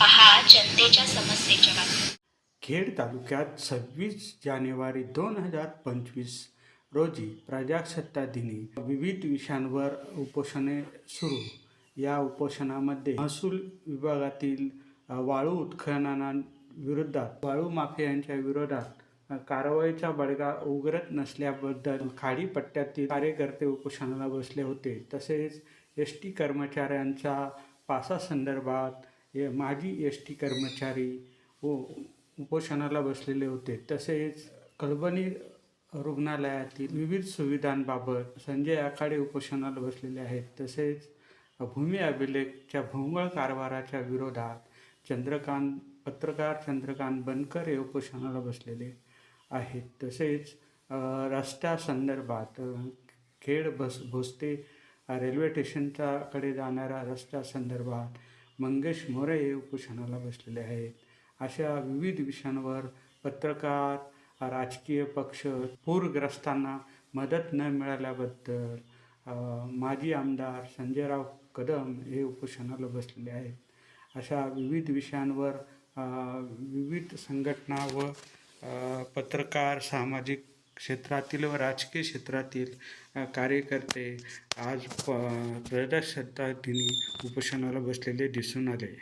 पहा जनतेच्या समस्येच्या बातम्या खेड तालुक्यात सव्वीस जानेवारी दोन हजार पंचवीस रोजी प्रजासत्ता दिनी विविध विषयांवर उपोषणे सुरू. या उपोषणामध्ये महसूल विभागातील वाळू उत्खननाविरोधात वाळू माफियांच्या विरोधात कारवाईचा बडगा उघडत नसल्याबद्दल खाडी पट्ट्यातील कार्यकर्ते उपोषणाला बसले होते. तसेच एस टी कर्मचाऱ्यांच्या पासासंदर्भात माजी एस टी कर्मचारी व उपोषणाला बसलेले होते. तसेच कळबणी रुग्णालयातील विविध सुविधांबाबत संजय आखाडे उपोषणाला बसलेले आहेत. तसेच भूमी अभिलेखच्या भोंगळ कारभाराच्या विरोधात चंद्रकांत पत्रकार चंद्रकांत बनकर हे उपोषणाला बसलेले आहेत. तसेच रस्त्या रस्त्यासंदर्भात खेड बस भोसते रेल्वे स्टेशनच्याकडे जाणाऱ्या जाणाऱ्या रस्त्यासंदर्भात मंगेश मोरे हे उपोषणाला बसलेले आहेत. अशा विविध विषयांवर पत्रकार राजकीय पक्ष पूरग्रस्तांना मदत न मिळाल्याबद्दल माजी आमदार संजयराव कदम हे उपोषणाला बसलेले आहेत. अशा विविध विषयांवर विविध संघटना व पत्रकार सामाजिक क्षेत्रातील व राजकीय क्षेत्रातील कार्यकर्ते आज प प्रजासत्ताक दिनी उपोषणाला बसलेले दिसून आले.